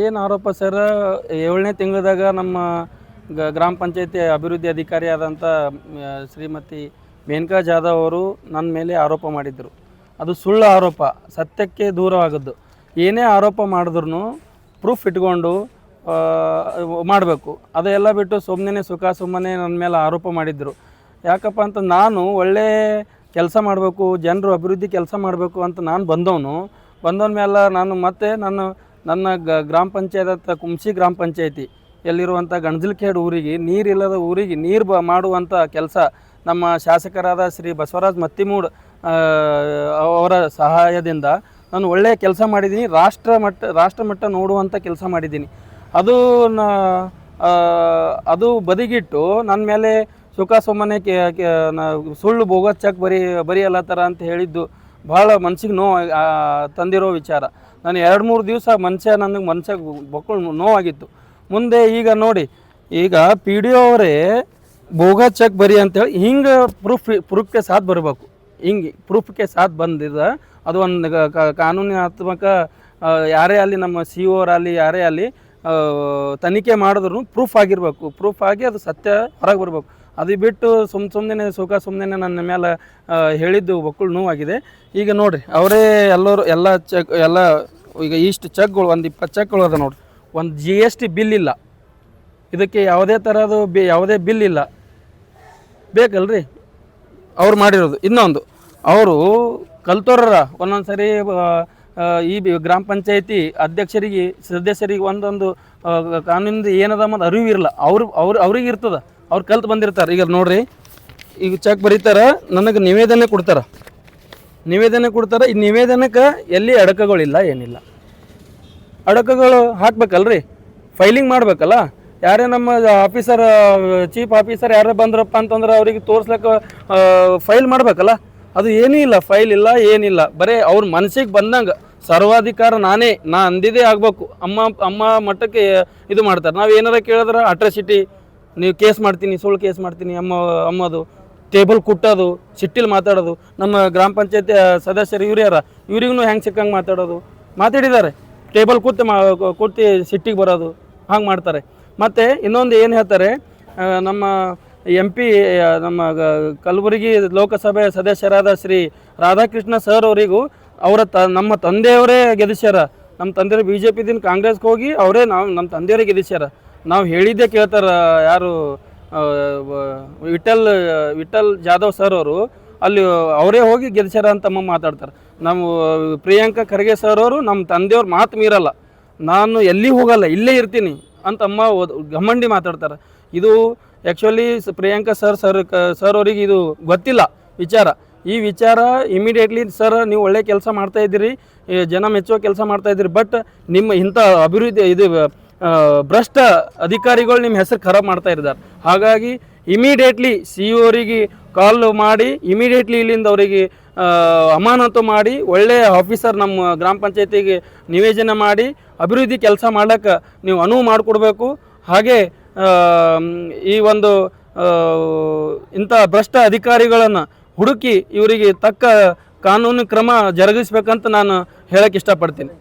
ಏನು ಆರೋಪ ಸರ್? ಏಳನೇ ತಿಂಗಳದಾಗ ನಮ್ಮ ಗ್ರಾಮ ಪಂಚಾಯತಿ ಅಭಿವೃದ್ಧಿ ಅಧಿಕಾರಿ ಆದಂಥ ಶ್ರೀಮತಿ ಮೇನಕಾ ಜಾಧವ್ ಅವರು ನನ್ನ ಮೇಲೆ ಆರೋಪ ಮಾಡಿದ್ದರು ಅದು ಸುಳ್ಳು ಆರೋಪ, ಸತ್ಯಕ್ಕೆ ದೂರವಾಗದ್ದು. ಏನೇ ಆರೋಪ ಮಾಡಿದ್ರು ಪ್ರೂಫ್ ಇಟ್ಕೊಂಡು ಮಾಡಬೇಕು. ಅದೆಲ್ಲ ಬಿಟ್ಟು ಸುಮ್ಮನೆ ಸುಖ, ಸುಮ್ಮನೆ ನನ್ನ ಮೇಲೆ ಆರೋಪ ಮಾಡಿದ್ರು. ಯಾಕಪ್ಪ ಅಂತ ನಾನು ಒಳ್ಳೆ ಕೆಲಸ ಮಾಡಬೇಕು, ಜನರು ಅಭಿವೃದ್ಧಿ ಕೆಲಸ ಮಾಡಬೇಕು ಅಂತ ನಾನು ಬಂದವನು, ಬಂದವನ ಮೇಲೆ ನಾನು ಮತ್ತೆ ನಾನು ನನ್ನ ಗ, ಗ್ರಾಮ ಪಂಚಾಯತ್ ಕುಂಸಿ ಗ್ರಾಮ ಪಂಚಾಯತಿ ಎಲ್ಲಿರುವಂಥ ಗಣಜಲ್ಖೇಡ್ ಊರಿಗೆ, ನೀರಿಲ್ಲದ ಊರಿಗೆ ನೀರು ಬ ಮಾಡುವಂಥ ಕೆಲಸ ನಮ್ಮ ಶಾಸಕರಾದ ಶ್ರೀ ಬಸವರಾಜ್ ಮತ್ತಿಮೂಡ್ ಅವರ ಸಹಾಯದಿಂದ ನಾನು ಒಳ್ಳೆಯ ಕೆಲಸ ಮಾಡಿದ್ದೀನಿ. ರಾಷ್ಟ್ರ ಮಟ್ಟ ರಾಷ್ಟ್ರ ಮಟ್ಟ ನೋಡುವಂಥ ಕೆಲಸ ಮಾಡಿದ್ದೀನಿ. ಅದು ನ ಅದು ಬದಿಗಿಟ್ಟು ನನ್ನ ಮೇಲೆ ಸುಖ ಸುಮ್ಮನೆ ಕೆ ಸುಳ್ಳು ಬೋಗಸ್ ಚಕ್ ಬರಿ ಬರೆಯಲ್ಲತ್ತಾರ ಅಂತ ಹೇಳಿದ್ದು ಭಾಳ ಮನ್ಸಿಗೆ ನೋವು ತಂದಿರೋ ವಿಚಾರ. ನಾನು ಎರಡು ಮೂರು ದಿವಸ ಮನುಷ್ಯ ನನಗೆ ಮನ್ಸಾಗ ಬಕ್ಕಳು ನೋವಾಗಿತ್ತು. ಮುಂದೆ ಈಗ ನೋಡಿ ಈಗ ಪಿ ಡಿ ಒ ಅವರೇ ಭೋಗ ಚೆಕ್ ಬರಿ ಅಂತೇಳಿ ಹಿಂಗೆ ಪ್ರೂಫ್ ಪ್ರೂಫ್ಗೆ ಸಾಥ್ ಬರಬೇಕು. ಹಿಂಗೆ ಪ್ರೂಫ್ಗೆ ಸಾಥ್ ಬಂದಿದೆ ಅದು ಒಂದು ಕಾನೂನಾತ್ಮಕ ಯಾರೇ ಅಲ್ಲಿ ನಮ್ಮ ಸಿ ಅಲ್ಲಿ ಯಾರೇ ಅಲ್ಲಿ ಆ, ತನಿಖೆ ಮಾಡಿದ್ರು ಪ್ರೂಫ್ ಆಗಿರಬೇಕು. ಪ್ರೂಫ್ ಆಗಿ ಅದು ಸತ್ಯ ಹೊರಗೆ ಬರಬೇಕು. ಅದು ಬಿಟ್ಟು ಸುಮ್ ಸುಮ್ಮನೆ ಸುಖ ಸುಮ್ಮನೆ ನನ್ನ ಮೇಲೆ ಹೇಳಿದ್ದು ಒಕ್ಕಳು ನೋವಾಗಿದೆ. ಈಗ ನೋಡಿರಿ, ಅವರೇ ಎಲ್ಲರೂ, ಎಲ್ಲ ಚೆಕ್, ಎಲ್ಲ, ಈಗ ಇಷ್ಟು ಚೆಕ್ಗಳು, ಒಂದು ಇಪ್ಪತ್ತು ಚೆಕ್ಗಳು ಅದ ನೋಡಿರಿ. ಒಂದು ಜಿ ಎಸ್ ಟಿ ಬಿಲ್ ಇಲ್ಲ. ಇದಕ್ಕೆ ಯಾವುದೇ ಥರದ್ದು ಬಿ, ಯಾವುದೇ ಬಿಲ್ ಇಲ್ಲ. ಬೇಕಲ್ರಿ? ಅವ್ರು ಮಾಡಿರೋದು. ಇನ್ನೊಂದು, ಅವರು ಕಲ್ತೋರರ ಒಂದೊಂದು ಸರಿ ಈ ಗ್ರಾಮ ಪಂಚಾಯತಿ ಅಧ್ಯಕ್ಷರಿಗೆ, ಸದಸ್ಯರಿಗೆ ಒಂದೊಂದು ಕಾನೂನಿಂದ ಏನದ ಮತ್ತು ಅರಿವು ಇರಲ್ಲ ಅವ್ರು ಅವ್ರು ಅವ್ರಿಗೆ ಇರ್ತದ ಅವ್ರು ಕಲ್ತು ಬಂದಿರ್ತಾರೆ. ಈಗ ನೋಡ್ರಿ, ಈಗ ಚೆಕ್ ಬರೀತಾರ, ನನಗೆ ನಿವೇದನೆ ಕೊಡ್ತಾರ. ನಿವೇದನೆ ಕೊಡ್ತಾರೆ, ಈ ನಿವೇದನಕ್ಕೆ ಎಲ್ಲಿ ಅಡಕಗಳಿಲ್ಲ, ಏನಿಲ್ಲ. ಅಡಕಗಳು ಹಾಕ್ಬೇಕಲ್ರಿ? ಫೈಲಿಂಗ್ ಮಾಡ್ಬೇಕಲ್ಲ? ಯಾರೇ ನಮ್ಮ ಆಫೀಸರ್ ಚೀಫ್ ಆಫೀಸರ್ ಯಾರೇ ಬಂದ್ರಪ್ಪ ಅಂತಂದ್ರೆ ಅವ್ರಿಗೆ ತೋರ್ಸ್ಲಿಕ್ಕೆ ಫೈಲ್ ಮಾಡ್ಬೇಕಲ್ಲ? ಅದು ಏನೂ ಇಲ್ಲ ಫೈಲ್ ಇಲ್ಲ, ಏನಿಲ್ಲ. ಬರೀ ಅವ್ರ ಮನಸ್ಸಿಗೆ ಬಂದಂಗೆ ಸರ್ವಾಧಿಕಾರ ನಾನೇ, ನಾ ಅಂದಿದ್ದೇ ಆಗಬೇಕು. ಅಮ್ಮ ಅಮ್ಮ ಮಟ್ಟಕ್ಕೆ ಇದು ಮಾಡ್ತಾರೆ. ನಾವು ಏನಾರ ಕೇಳಿದ್ರೆ ಅಟ್ರಾಸಿಟಿ ನೀವು ಕೇಸ್ ಮಾಡ್ತೀನಿ, ಸುಳ್ಳು ಕೇಸ್ ಮಾಡ್ತೀನಿ, ಅಮ್ಮ, ಅಮ್ಮದು, ಟೇಬಲ್ ಕುಟ್ಟೋದು, ಸಿಟ್ಟಿಲಿ ಮಾತಾಡೋದು, ನಮ್ಮ ಗ್ರಾಮ ಪಂಚಾಯತಿ ಸದಸ್ಯರು ಇವ್ರು ಯಾರ? ಇವ್ರಿಗೂ ಹೆಂಗೆ ಸಿಕ್ಕಂಗೆ ಮಾತಾಡೋದು? ಮಾತಾಡಿದ್ದಾರೆ. ಟೇಬಲ್ ಕೂತು ಮಾ, ಕೂತಿ ಸಿಟ್ಟಿಗೆ ಬರೋದು, ಹಂಗೆ ಮಾಡ್ತಾರೆ. ಮತ್ತು ಇನ್ನೊಂದು ಏನು ಹೇಳ್ತಾರೆ ನಮ್ಮ ಎಂ ಪಿ ನಮ್ಮ ಕಲಬುರಗಿ ಲೋಕಸಭೆ ಸದಸ್ಯರಾದ ಶ್ರೀ ರಾಧಾಕೃಷ್ಣ ಸರ್ ಅವರಿಗೂ, ಅವರ ತ, ನಮ್ಮ ತಂದೆಯವರೇ ಗೆದಿಸ್ಯಾರ. ನಮ್ಮ ತಂದೆಯವರು ಬಿ ಜೆ ಪಿದಿಂದ ಕಾಂಗ್ರೆಸ್ಗೆ ಹೋಗಿ ಅವರೇ ನಾವು, ನಮ್ಮ ತಂದೆಯವರೇ ಗೆಲ್ಲಿಸ್ಯಾರ ನಾವು ಹೇಳಿದ್ದೇ ಕೇಳ್ತಾರ ಯಾರು ವಿಠಲ್ ವಿಠಲ್ ಜಾಧವ್ ಸರ್ ಅವರು, ಅಲ್ಲಿ ಅವರೇ ಹೋಗಿ ಗೆಲ್ಸ್ಯಾರ ಅಂತ ಅಮ್ಮ ಮಾತಾಡ್ತಾರೆ. ನಮ್ಮ ಪ್ರಿಯಾಂಕಾ ಖರ್ಗೆ ಸರ್ ಅವರು ನಮ್ಮ ತಂದೆಯವ್ರ ಮಾತು ಮೀರಲ್ಲ. ನಾನು ಎಲ್ಲಿ ಹೋಗಲ್ಲ, ಇಲ್ಲೇ ಇರ್ತೀನಿ ಅಂತ ಅಮ್ಮ ಗಮಂಡಿ ಮಾತಾಡ್ತಾರೆ. ಇದು actually Priyanka sir sir sir ಅವರಿಗೆ ಇದು ಗೊತ್ತಿಲ್ಲ ವಿಚಾರ. ಈ ವಿಚಾರ ಇಮಿಡಿಯೇಟ್ಲಿ ಸರ್ ನೀವು ಒಳ್ಳೆ ಕೆಲಸ ಮಾಡ್ತಾ ಇದ್ದೀರಿ ಜನ ಮೆಚ್ಚುವ ಕೆಲಸ ಮಾಡ್ತಾ ಇದ್ದೀರಿ ಬಟ್ ನಿಮ್ಮ ಇಂಥ ಅಭಿವೃದ್ಧಿ, ಇದು ಭ್ರಷ್ಟ ಅಧಿಕಾರಿಗಳು ನಿಮ್ಮ ಹೆಸರು ಖರಾಬ್ ಮಾಡ್ತಾ ಇದ್ದಾರೆ. ಹಾಗಾಗಿ ಇಮಿಡಿಯೇಟ್ಲಿ ಸಿ ಅವರಿಗೆ ಕಾಲ್ ಮಾಡಿ ಇಮಿಡಿಯೇಟ್ಲಿ ಇಲ್ಲಿಂದ ಅವರಿಗೆ ಅಮಾನತು ಮಾಡಿ ಒಳ್ಳೆಯ ಆಫೀಸರ್ ನಮ್ಮ ಗ್ರಾಮ ಪಂಚಾಯತಿಗೆ ನಿವೇದನೆ ಮಾಡಿ, ಅಭಿವೃದ್ಧಿ ಕೆಲಸ ಮಾಡೋಕ್ಕೆ ನೀವು ಅನುವು ಮಾಡಿಕೊಡ್ಬೇಕು. ಹಾಗೆ ಈ ಒಂದು ಇಂಥ ಭ್ರಷ್ಟ ಅಧಿಕಾರಿಗಳನ್ನು ಹುಡುಕಿ ಇವರಿಗೆ ತಕ್ಕ ಕಾನೂನು ಕ್ರಮ ಜರುಗಿಸ್ಬೇಕಂತ ನಾನು ಹೇಳಕ್ಕೆ ಇಷ್ಟಪಡ್ತೀನಿ.